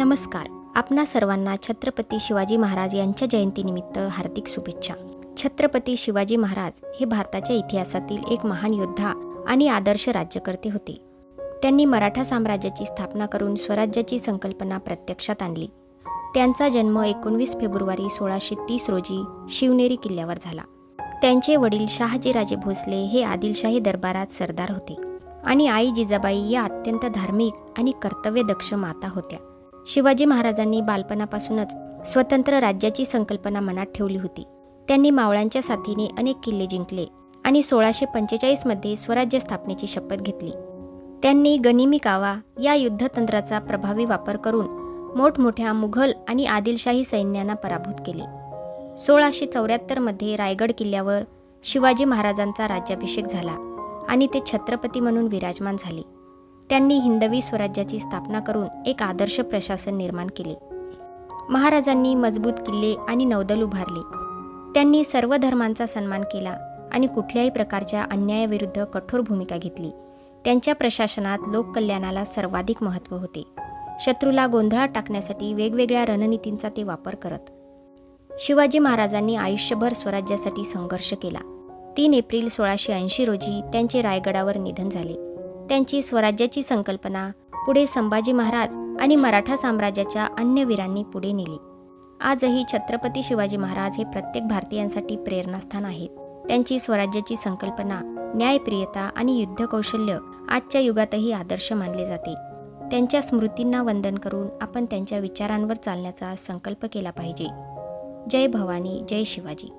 नमस्कार. आपणा सर्वांना छत्रपती शिवाजी महाराज यांच्या जयंतीनिमित्त हार्दिक शुभेच्छा. छत्रपती शिवाजी महाराज हे भारताच्या इतिहासातील एक महान योद्धा आणि आदर्श राज्यकर्ते होते. त्यांनी मराठा साम्राज्याची स्थापना करून स्वराज्याची संकल्पना प्रत्यक्षात आणली. त्यांचा जन्म एकोणवीस फेब्रुवारी सोळाशे तीस रोजी शिवनेरी किल्ल्यावर झाला. त्यांचे वडील शहाजीराजे भोसले हे आदिलशाही दरबारात सरदार होते आणि आई जिजाबाई या अत्यंत धार्मिक आणि कर्तव्यदक्ष माता होत्या. शिवाजी महाराजांनी बालपणापासूनच स्वतंत्र राज्याची संकल्पना मनात ठेवली होती. त्यांनी मावळ्यांच्या साथीने अनेक किल्ले जिंकले आणि सोळाशे पंचेचाळीसमध्ये स्वराज्य स्थापनेची शपथ घेतली. त्यांनी गनिमी कावा या युद्धतंत्राचा प्रभावी वापर करून मोठमोठ्या मुघल आणि आदिलशाही सैन्यांना पराभूत केले. सोळाशे चौऱ्याहत्तरमध्ये रायगड किल्ल्यावर शिवाजी महाराजांचा राज्याभिषेक झाला आणि ते छत्रपती म्हणून विराजमान झाले. त्यांनी हिंदवी स्वराज्याची स्थापना करून एक आदर्श प्रशासन निर्माण केले. महाराजांनी मजबूत किल्ले आणि नौदल उभारले. त्यांनी सर्व धर्मांचा सन्मान केला आणि कुठल्याही प्रकारच्या अन्यायाविरुद्ध कठोर भूमिका घेतली. त्यांच्या प्रशासनात लोककल्याणाला सर्वाधिक महत्त्व होते. शत्रूला गोंधळात टाकण्यासाठी वेगवेगळ्या रणनीतींचा ते वापर करत. शिवाजी महाराजांनी आयुष्यभर स्वराज्यासाठी संघर्ष केला. तीन एप्रिल सोळाशे ऐंशी रोजी त्यांचे रायगडावर निधन झाले. त्यांची स्वराज्याची संकल्पना पुढे संभाजी महाराज आणि मराठा साम्राज्याच्या अन्य वीरांनी पुढे नेली. आजही छत्रपती शिवाजी महाराज हे प्रत्येक भारतीयांसाठी प्रेरणास्थान आहेत. त्यांची स्वराज्याची संकल्पना न्यायप्रियता आणि युद्धकौशल्य आजच्या युगातही आदर्श मानले जाते. त्यांच्या स्मृतींना वंदन करून आपण त्यांच्या विचारांवर चालण्याचा संकल्प केला पाहिजे. जय भवानी जय शिवाजी.